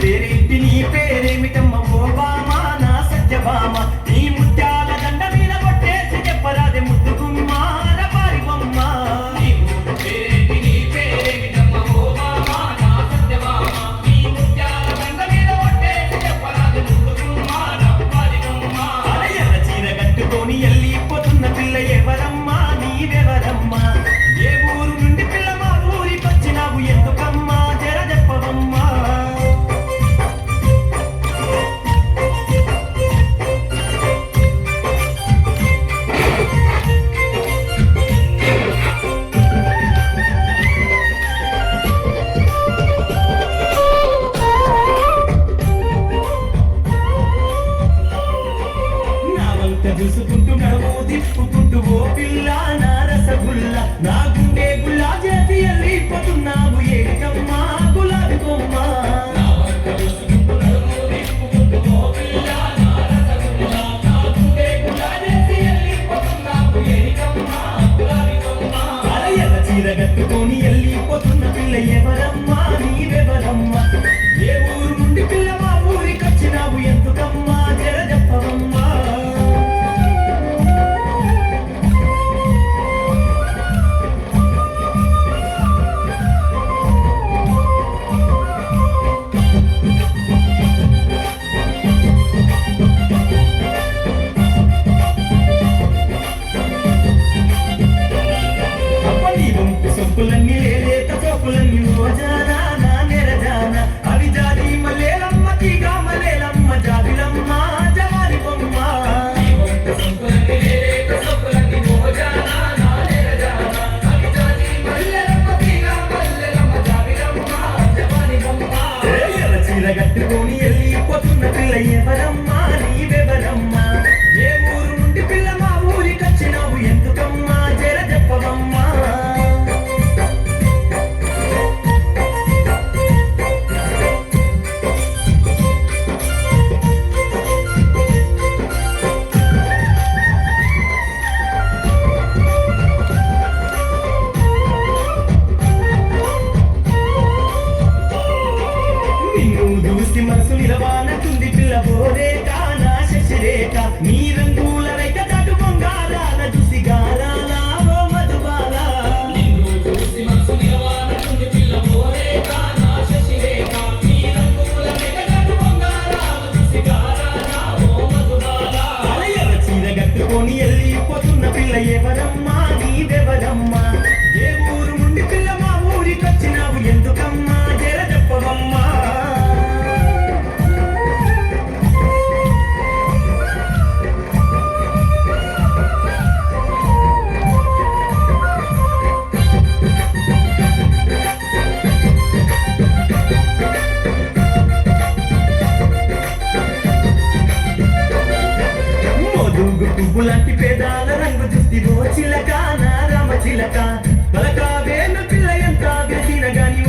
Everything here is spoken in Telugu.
తెరిపి నీ పేరేమిటమ్మ? మోదిప్పుకుంటూ ఓ పిల్ల నా రసగుల్ల. నా గుండె గుల్ల చేతియల్లి పోతున్నావు ఏకమ్మ గులాబీ కొమ్మ. చీర కట్టుకొని వెళ్ళిపోతున్నా ఎవరమ్మా నీవెవరమ్మా? ఏ ఊరు నుండి పిల్ల మనసు నిలవా నీల బోరేట నా శశిరేఖ నీ పువ్వులాంటి పేదాల రంగు దుస్తి ఓ చిలక నా రామ చిలక. పలక వేణ పిల్ల ఎంత వెలిసిన గాని